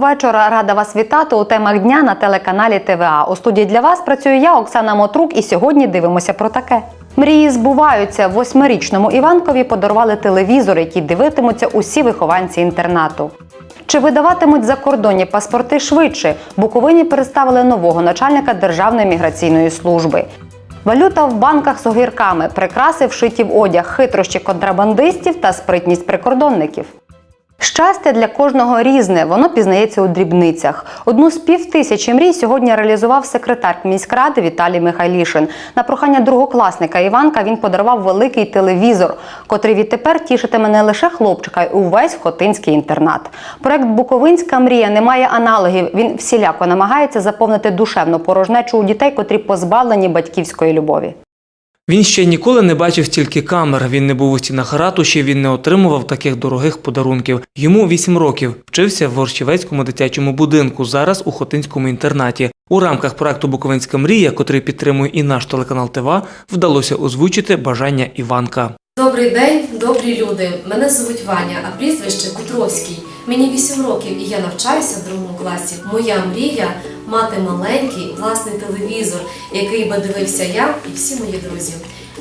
Вечора. Рада вас вітати у темах дня на телеканалі ТВА. У студії для вас працюю я, Оксана Мотрук, і сьогодні дивимося про таке. Мрії збуваються. Восьмирічному Іванкові подарували телевізор, який дивитимуться усі вихованці інтернату. Чи видаватимуть закордонні паспорти швидше? Буковині представили нового начальника Державної міграційної служби. Валюта в банках з огірками, прикраси вшиті в одяг, хитрощі контрабандистів та спритність прикордонників. Щастя для кожного різне, воно пізнається у дрібницях. Одну з півтисячі мрій сьогодні реалізував секретар міськради Віталій Михайлішин. На прохання другокласника Іванка він подарував великий телевізор, котрий відтепер тішитиме не лише хлопчика, й увесь хотинський інтернат. Проект Буковинська мрія не має аналогів. Він всіляко намагається заповнити душевну порожнечу у дітей, котрі позбавлені батьківської любові. Він ще ніколи не бачив стільки камер. Він не був у стінах ратуші, він не отримував таких дорогих подарунків. Йому 8 років. Вчився в Ворщівецькому дитячому будинку, зараз у Хотинському інтернаті. У рамках проекту Буковинська мрія, котрий підтримує і наш телеканал ТВА, вдалося озвучити бажання Іванка. Добрий день, добрі люди. Мене звуть Ваня, а прізвище Кутровський. Мені 8 років і я навчаюся в другому класі. Моя мрія мати маленький власний телевізор, який би дивився я і всі мої друзі.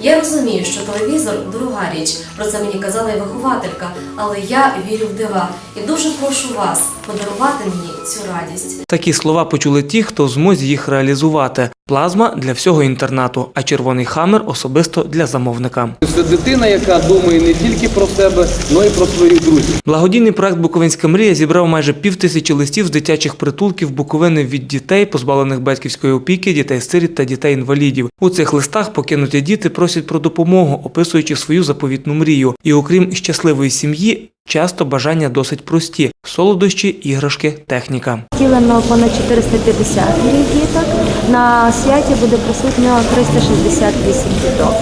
Я розумію, що телевізор дорога річ. Про це мені казала і вихователька, але я вірю в дива і дуже прошу вас подарувати мені цю радість. Такі слова почули ті, хто в змозі їх реалізувати. Плазма для всього інтернату, а червоний хамер особисто для замовника. Це дитина, яка думає не тільки про себе, але й про своїх друзів. Благодійний проект Буковинська мрія зібрав майже півтисячі листів з дитячих притулків Буковини від дітей, позбавлених батьківської опіки, дітей-сиріт та дітей-інвалідів. У цих листах покинуті діти просять про допомогу, описуючи свою заповітну мрію. І окрім щасливої сім'ї, часто бажання досить прості: солодощі, іграшки, техніка. Втілено понад 450 діток. На святі буде присутньо 368 діток.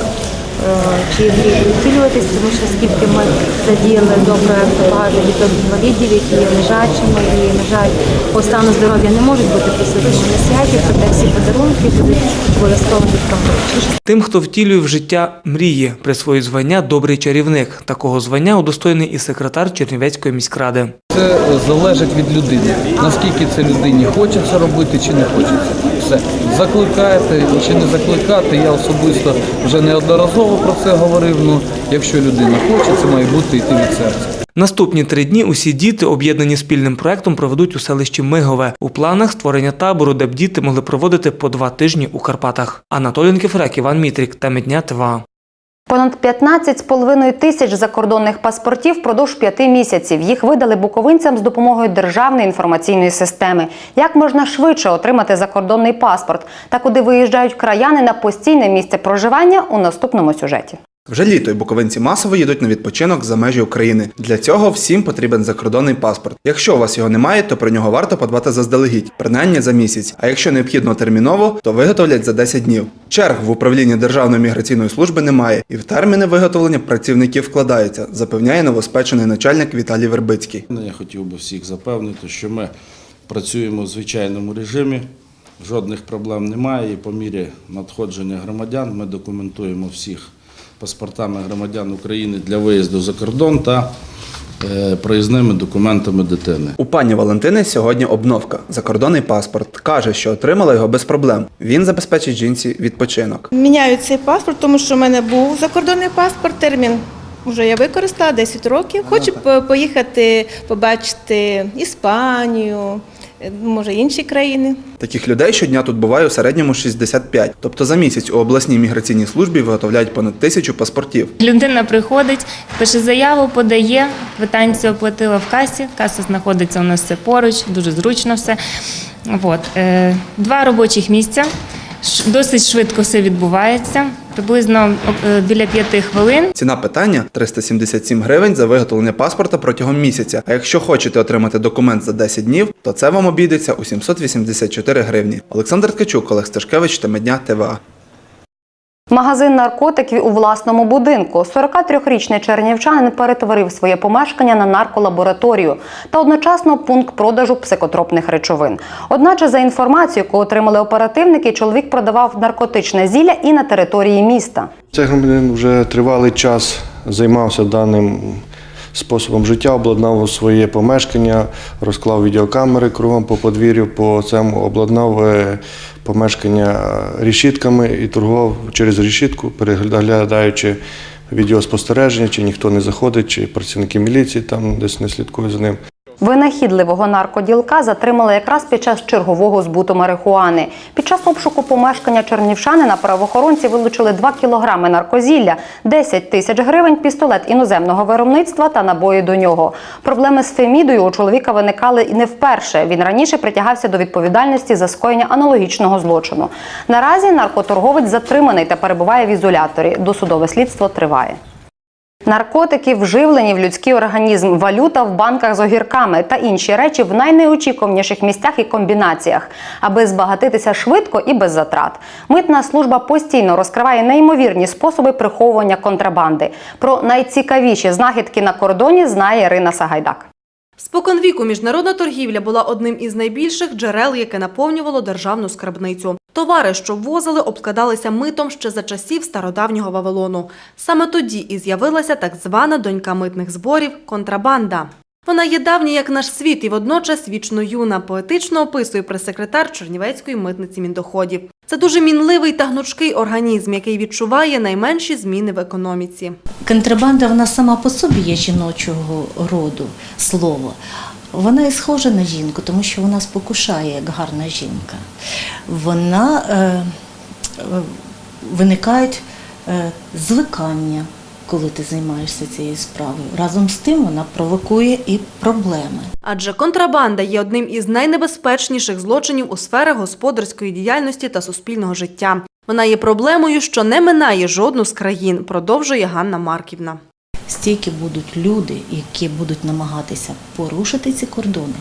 Чи мріють втілюватись, тому що скільки ми задіяли добре багато діток інвалідів, які є лежачими і, на жаль, по стану здоров'я не можуть бути присутніми на святі, проте всі подарунки будуть обов'язково діткам. Тим, хто втілює в життя мрії, присвоїть звання добрий чарівник. Такого звання удостоєний і секретар Чернівецької міськради. Це залежить від людини. Наскільки це людині хочеться робити чи не хочеться. Все. Закликаєте чи не закликати, я особисто вже неодноразово про це говорив. Ну, якщо людина хоче, це має бути йти від серця. Наступні три дні усі діти, об'єднані спільним проектом, проведуть у селищі Мигове. У планах створення табору, де б діти могли проводити по два тижні у Карпатах. Анатолій Кефрек, Іван Мітрік, та дня ТВА. Понад 15,5 тисяч закордонних паспортів впродовж п'яти місяців. Їх видали буковинцям з допомогою державної інформаційної системи. Як можна швидше отримати закордонний паспорт та куди виїжджають краяни на постійне місце проживання у наступному сюжеті. Вже літо й буковинці масово їдуть на відпочинок за межі України. Для цього всім потрібен закордонний паспорт. Якщо у вас його немає, то про нього варто подбати заздалегідь, принаймні за місяць. А якщо необхідно терміново, то виготовлять за 10 днів. Черг в управлінні Державної міграційної служби немає, і в терміни виготовлення працівників вкладаються, запевняє новоспечений начальник Віталій Вербицький. Ну, Я хотів би всіх запевнити, що ми працюємо в звичайному режимі, жодних проблем немає. І по мірі надходження громадян ми документуємо всіх паспортами громадян України для виїзду за кордон та е, проїзними документами дитини. У пані Валентини сьогодні обновка. Закордонний паспорт каже, що отримала його без проблем. Він забезпечить жінці відпочинок. Міняю цей паспорт, тому що в мене був закордонний паспорт, термін вже я використала 10 років. Хочу поїхати побачити Іспанію, може інші країни. Таких людей щодня тут буває у середньому 65. Тобто за місяць у обласній міграційній службі виготовляють понад тисячу паспортів. Людина приходить, пише заяву, подає, квитанцію оплатила в касі. Каса знаходиться у нас все поруч, дуже зручно все. От. е, Два робочих місця. Досить швидко все відбувається, приблизно е, біля п'яти хвилин. Ціна питання 377 гривень за виготовлення паспорта протягом місяця. А якщо хочете отримати документ за 10 днів, то це вам обійдеться у 784 гривні. Олександр Ткачук, Олег Сташкевич, Темедня, ТВА. Магазин наркотиків у власному будинку. 43-річний чернівчанин перетворив своє помешкання на нарколабораторію та одночасно пункт продажу психотропних речовин. Одначе, за інформацією, яку отримали оперативники, чоловік продавав наркотичне зілля і на території міста. Цей громадянин вже тривалий час займався даним способом життя, обладнав своє помешкання, розклав відеокамери кругом по подвір'ю, по цьому обладнав е, помешкання рішітками і торгував через рішітку, переглядаючи відеоспостереження, чи ніхто не заходить, чи працівники міліції там десь не слідкують за ним. Винахідливого наркоділка затримали якраз під час чергового збуту марихуани. Під час обшуку помешкання чернівчанина правоохоронці вилучили 2 кілограми наркозілля, 10 тисяч гривень, пістолет іноземного виробництва та набої до нього. Проблеми з фемідою у чоловіка виникали і не вперше. Він раніше притягався до відповідальності за скоєння аналогічного злочину. Наразі наркоторговець затриманий та перебуває в ізоляторі. Досудове слідство триває. Наркотики вживлені в людський організм, валюта в банках з огірками та інші речі в найнеочікуваніших місцях і комбінаціях, аби збагатитися швидко і без затрат. Митна служба постійно розкриває неймовірні способи приховування контрабанди. Про найцікавіші знахідки на кордоні знає Ірина Сагайдак. Споконвіку міжнародна торгівля була одним із найбільших джерел, яке наповнювало державну скарбницю. Товари, що ввозили, обкладалися митом ще за часів стародавнього Вавилону. Саме тоді і з'явилася так звана донька митних зборів – контрабанда. Вона є давня, як наш світ, і водночас вічно юна, поетично описує прес-секретар Чернівецької митниці міндоходів. Це дуже мінливий та гнучкий організм, який відчуває найменші зміни в економіці. Контрабанда вона сама по собі є жіночого роду слово. Вона і схожа на жінку, тому що вона спокушає як гарна жінка. Вона е, е, виникають е, звикання, коли ти займаєшся цією справою. Разом з тим вона провокує і проблеми. Адже контрабанда є одним із найнебезпечніших злочинів у сферах господарської діяльності та суспільного життя. Вона є проблемою, що не минає жодну з країн, продовжує Ганна Марківна. Стільки будуть люди, які будуть намагатися порушити ці кордони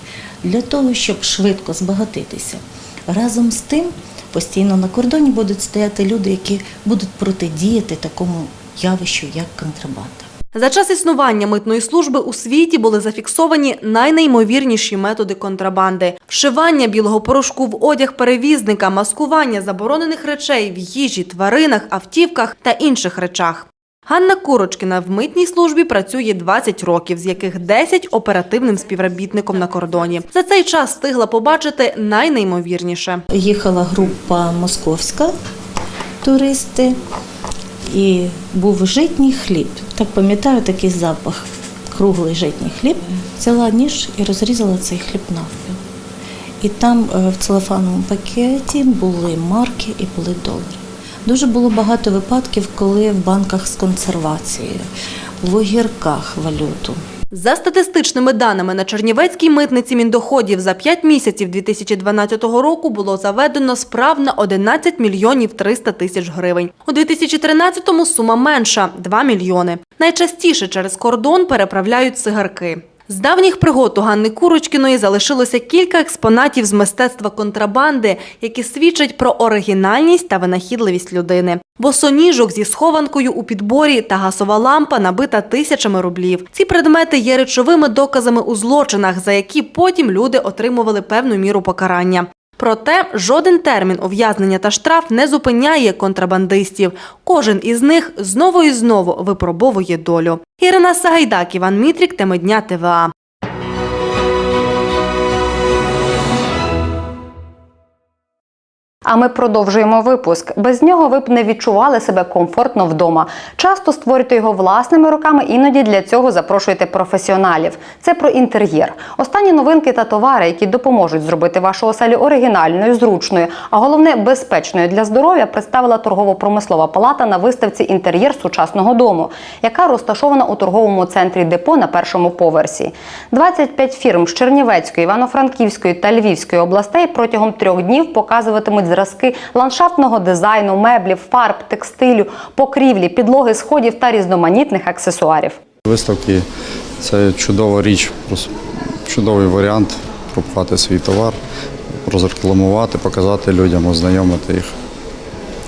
для того, щоб швидко збагатитися. Разом з тим, постійно на кордоні будуть стояти люди, які будуть протидіяти такому явищу, як контрабанда. За час існування митної служби у світі були зафіксовані найнеймовірніші методи контрабанди: вшивання білого порошку в одяг перевізника, маскування заборонених речей в їжі, тваринах, автівках та інших речах. Ганна Курочкіна в митній службі працює 20 років, з яких 10 оперативним співробітником на кордоні. За цей час встигла побачити найнеймовірніше. Їхала група московська, туристи, і був житній хліб. Так пам'ятаю такий запах. Круглий житній хліб. Взяла ніж і розрізала цей хліб навпіл. І там е, в целофановому пакеті були марки і були долари. Дуже було багато випадків, коли в банках з консервацією, в огірках валюту. За статистичними даними на Чернівецькій митниці міндоходів за 5 місяців 2012 року було заведено справ на 11 мільйонів 300 тисяч гривень. У 2013-му сума менша – 2 мільйони. Найчастіше через кордон переправляють цигарки. З давніх пригод у Ганни Курочкіної залишилося кілька експонатів з мистецтва контрабанди, які свідчать про оригінальність та винахідливість людини. Босоніжок зі схованкою у підборі та газова лампа набита тисячами рублів. Ці предмети є речовими доказами у злочинах, за які потім люди отримували певну міру покарання. Проте жоден термін ув'язнення та штраф не зупиняє контрабандистів. Кожен із них знову і знову випробовує долю. Ірина Сагайдак, Іван Мітрік, теми дня ТВА. А ми продовжуємо випуск. Без нього ви б не відчували себе комфортно вдома. Часто створюєте його власними руками, іноді для цього запрошуєте професіоналів. Це про інтер'єр. Останні новинки та товари, які допоможуть зробити вашу оселю оригінальною, зручною, а головне безпечною для здоров'я, представила торгово-промислова палата на виставці Інтер'єр сучасного дому, яка розташована у торговому центрі депо на першому поверсі. 25 фірм з Чернівецької, Івано-Франківської та Львівської областей протягом трьох днів показуватимуть зразки ландшафтного дизайну, меблів, фарб, текстилю, покрівлі, підлоги сходів та різноманітних аксесуарів. Виставки це чудова річ, чудовий варіант пропхати свій товар, розрекламувати, показати людям, ознайомити їх.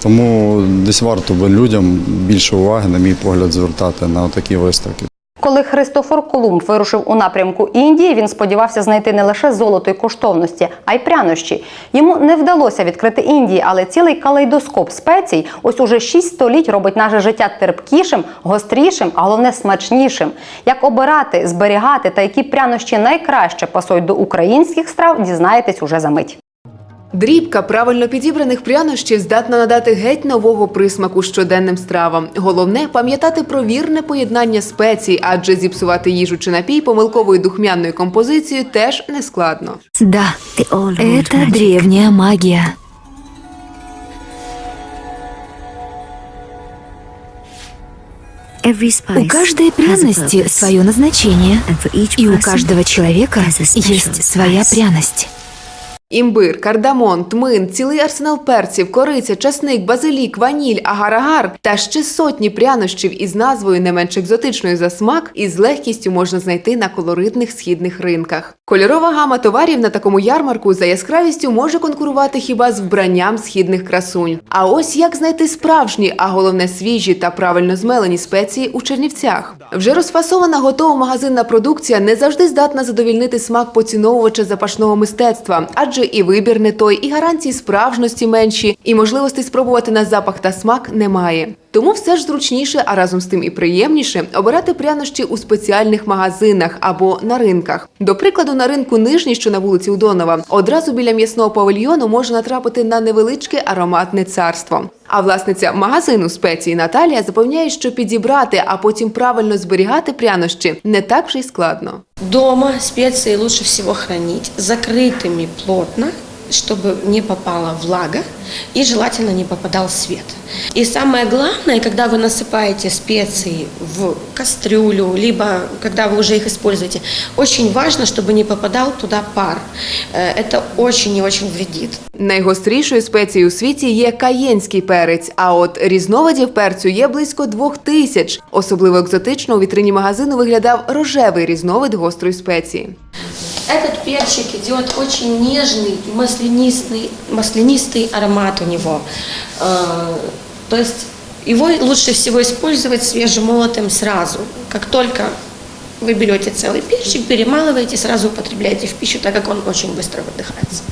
Тому десь варто би людям більше уваги, на мій погляд, звертати на такі виставки. Коли Христофор Колумб вирушив у напрямку Індії, він сподівався знайти не лише золото й коштовності, а й прянощі. Йому не вдалося відкрити Індії, але цілий калейдоскоп спецій ось уже шість століть робить наше життя терпкішим, гострішим, а головне смачнішим. Як обирати, зберігати та які прянощі найкраще пасують до українських страв, дізнаєтесь уже за мить. Дрібка правильно підібраних прянощів здатна надати геть нового присмаку щоденним стравам. Головне пам'ятати про вірне поєднання спецій, адже зіпсувати їжу чи напій помилковою духмяною композицією теж не складно. Да, это древняя магия. У каждой пряности свое назначение, и у каждого человека есть своя пряность. Імбир, кардамон, тмин, цілий арсенал перців, кориця, часник, базилік, ваніль, агар-агар та ще сотні прянощів із назвою не менш екзотичною за смак із легкістю можна знайти на колоритних східних ринках. Кольорова гама товарів на такому ярмарку за яскравістю може конкурувати хіба з вбранням східних красунь. А ось як знайти справжні, а головне свіжі та правильно змелені спеції у Чернівцях. Вже розфасована готова магазинна продукція не завжди здатна задовільнити смак поціновувача запашного мистецтва, адже і вибір не той, і гарантії справжності менші, і можливостей спробувати на запах та смак немає. Тому все ж зручніше, а разом з тим і приємніше обирати прянощі у спеціальних магазинах або на ринках. До прикладу, на ринку нижній, що на вулиці Удонова, одразу біля м'ясного павільйону можна натрапити на невеличке ароматне царство. А власниця магазину спеції Наталія запевняє, що підібрати, а потім правильно зберігати прянощі не так вже й складно. Дома специи лучше всего хранить закрытыми плотно, чтобы не попала влага и желательно не попадал свет. И самое главное, когда вы насыпаете специи в кастрюлю, либо когда вы уже их используете, очень важно, чтобы не попадал туда пар. Э, Это очень и очень вредит. Найгострішою спецією у світі є каєнський перець, а от різновидів перцю є близько двох тисяч. Особливо екзотично у вітрині магазину виглядав рожевий різновид гострої спеції. Этот перчик идет очень нежный, маслянистый, маслянистый аромат у него. Э, То есть его лучше всего использовать свежемолотым сразу. Как только вы берете целый перчик, перемалываете, сразу употребляете в пищу, так как он очень быстро выдыхается.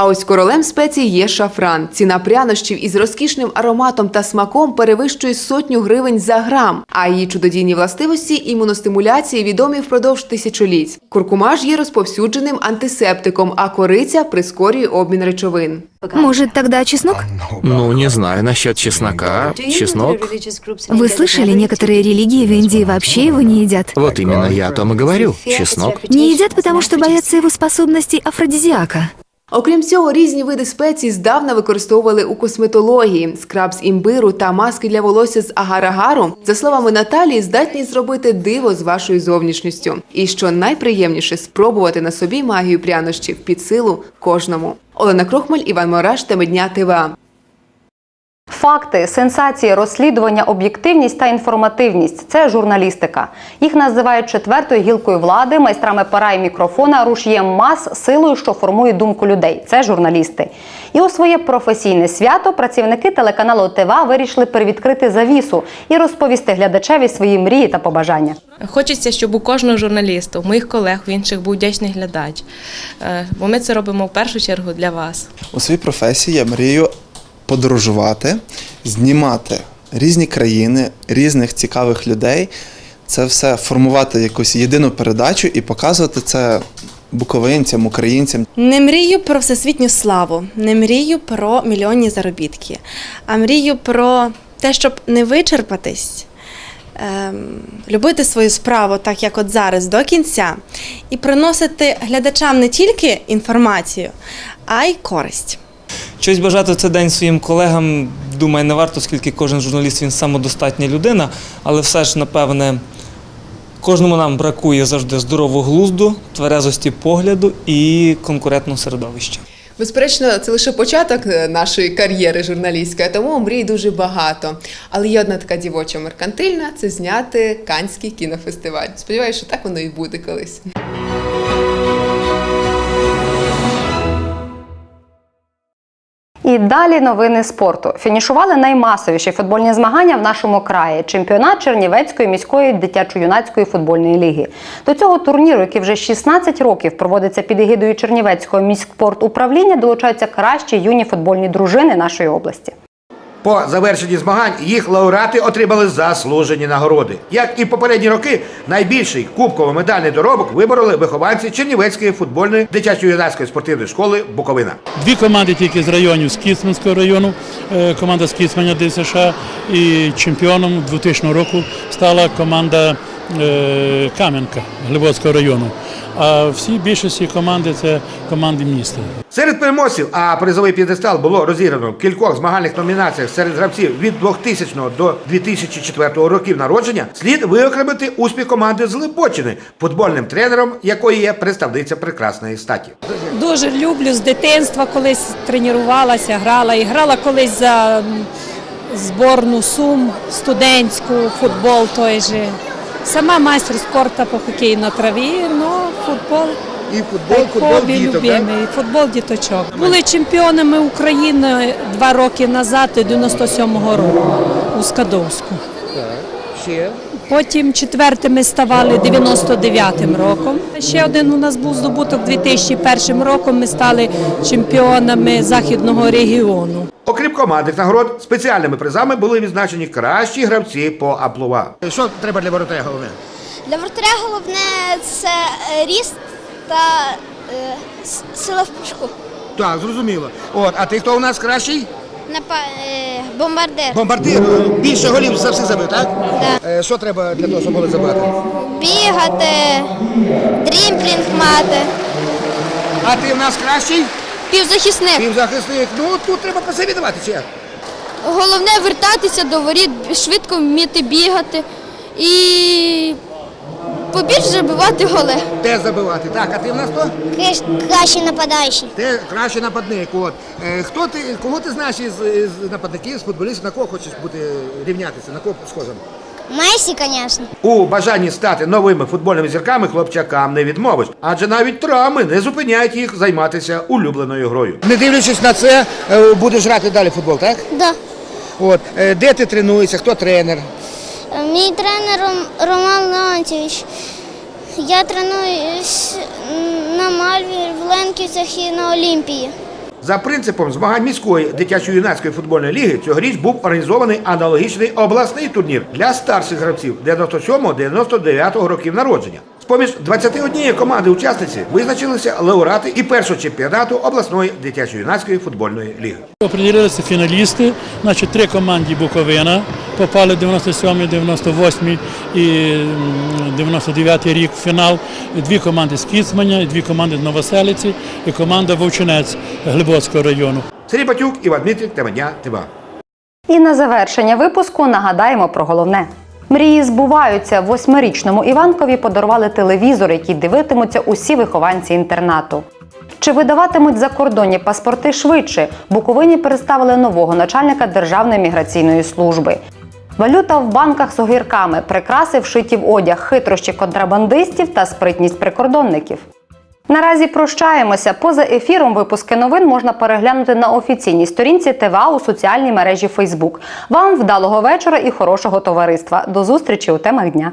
А ось королем спецій є шафран. Ціна прянощів із розкішним ароматом та смаком перевищує сотню гривень за грам. А її чудодійні властивості імуностимуляції відомі впродовж тисячоліть. Куркума ж є розповсюдженим антисептиком, а кориця прискорює обмін речовин. Может, тогда чеснок? Ну, не знаю насчет чеснока. Чеснок? Вы слышали, некоторые религии в Индии вообще его не едят. Вот именно я о том и говорю. Чеснок. Не едят, потому что боятся его способностей афродизиака. Окрім цього, різні види спецій здавна використовували у косметології. Скраб з імбиру та маски для волосся з агар-агару, за словами Наталії, здатні зробити диво з вашою зовнішністю. І що найприємніше спробувати на собі магію прянощів під силу кожному. Олена Крохмаль, Іван Мораш, Темедня ТВА. Факти, сенсації, розслідування, об'єктивність та інформативність це журналістика. Їх називають четвертою гілкою влади, майстрами пера і мікрофона, рушієм мас, силою, що формує думку людей. Це журналісти. І у своє професійне свято працівники телеканалу ТВА вирішили перевідкрити завісу і розповісти глядачеві свої мрії та побажання. Хочеться, щоб у кожного журналіста, у моїх колег, у інших був вдячний глядач. Е, Бо ми це робимо в першу чергу для вас. У своїй професії я мрію подорожувати, знімати різні країни, різних цікавих людей. Це все формувати якусь єдину передачу і показувати це буковинцям, українцям. Не мрію про всесвітню славу, не мрію про мільйонні заробітки, а мрію про те, щоб не вичерпатись, ем, любити свою справу, так як от зараз, до кінця, і приносити глядачам не тільки інформацію, а й користь. Щось бажати цей день своїм колегам, думаю, не варто, оскільки кожен журналіст він самодостатня людина, але все ж, напевне, кожному нам бракує завжди здорового глузду, тверезості погляду і конкурентного середовища. Безперечно, це лише початок е, нашої кар'єри журналістської, тому мрій дуже багато. Але є одна така дівоча меркантильна це зняти Канський кінофестиваль. Сподіваюся, що так воно і буде колись. І далі новини спорту. Фінішували наймасовіші футбольні змагання в нашому краї чемпіонат Чернівецької міської дитячо-юнацької футбольної ліги. До цього турніру, який вже 16 років проводиться під егідою Чернівецького міськспортуправління, долучаються кращі юні футбольні дружини нашої області. По завершенні змагань їх лауреати отримали заслужені нагороди. Як і попередні роки, найбільший кубково-медальний доробок вибороли вихованці Чернівецької футбольної дитячо-юнацької спортивної школи Буковина. Дві команди тільки з районів з Кіцманського району, е, команда з Кіцманя ДСШ і чемпіоном 2000 року стала команда Кам'янка Глибоцького району. А всі більшості команди це команди міста. Серед переможців, а призовий п'єдестал було розіграно в кількох змагальних номінаціях серед гравців від 2000 до 2004 років народження, слід виокремити успіх команди з Липочини, футбольним тренером якої є представниця прекрасної статі. Дуже люблю з дитинства, колись тренувалася, грала і грала колись за зборну Сум, студентську, футбол той же. Сама майстер спорту по хокею на траві, ну футбол. І футбол, футбол хобі любимий, футбол діточок. Були чемпіонами України два роки назад, 97-го року у Скадовську. Ще Потім четвертими ставали 99-м роком. Ще один у нас був здобуток 2001 роком. Ми стали чемпіонами західного регіону. Окрім командних нагород, спеціальними призами були відзначені кращі гравці по аплува. Що треба для воротаря головне? Для вратаря головне це е, ріст та е, сила в пушку. Так, зрозуміло. От, а ти хто у нас кращий? Напа... Е, бомбардир. Бомбардир. Більше голів за все забив, так? Да. Що треба для того, щоб голи забити? Бігати, дрімплінг мати. А ти в нас кращий? Півзахисник. Півзахисник. Ну тут треба пасиві давати чи як? Головне вертатися до воріт, швидко вміти бігати і побільше забивати голи. Де забивати? Так, а ти в нас хто? Кращий нападаючий. Ти кращий нападник. От. Е, хто ти, кого ти знаєш із, із нападників, з футболістів, на кого хочеш бути рівнятися, на кого схожим? Месі, звісно. У бажанні стати новими футбольними зірками хлопчакам не відмовиш, адже навіть травми не зупиняють їх займатися улюбленою грою. Не дивлячись на це, е, будеш грати далі в футбол, так? Да. От е, де ти тренуєшся, хто тренер? Мій тренер Роман Леонтьович. Я тренуюсь на Мальві, в Ленківцях і на Олімпії. За принципом змагань міської дитячо-юнацької футбольної ліги цьогоріч був організований аналогічний обласний турнір для старших гравців 97-99 років народження. З-поміж 21 команди учасниці визначилися лауреати і першого чемпіонату обласної дитячо-юнацької футбольної ліги. Определилися фіналісти, значить три команди Буковина попали 97, 98 і м, 99 рік в фінал. Дві команди з Кіцманя, дві команди з Новоселиці і команда Вовчинець Глибоцького району. Сергій Батюк, Іван Дмитрик, Теменя, ТВА. І на завершення випуску нагадаємо про головне. Мрії збуваються. Восьмирічному Іванкові подарували телевізор, який дивитимуться усі вихованці інтернату. Чи видаватимуть закордонні паспорти швидше? Буковині представили нового начальника Державної міграційної служби. Валюта в банках з огірками, прикраси вшиті в одяг, хитрощі контрабандистів та спритність прикордонників. Наразі прощаємося. Поза ефіром випуски новин можна переглянути на офіційній сторінці ТВА у соціальній мережі Фейсбук. Вам вдалого вечора і хорошого товариства. До зустрічі у темах дня.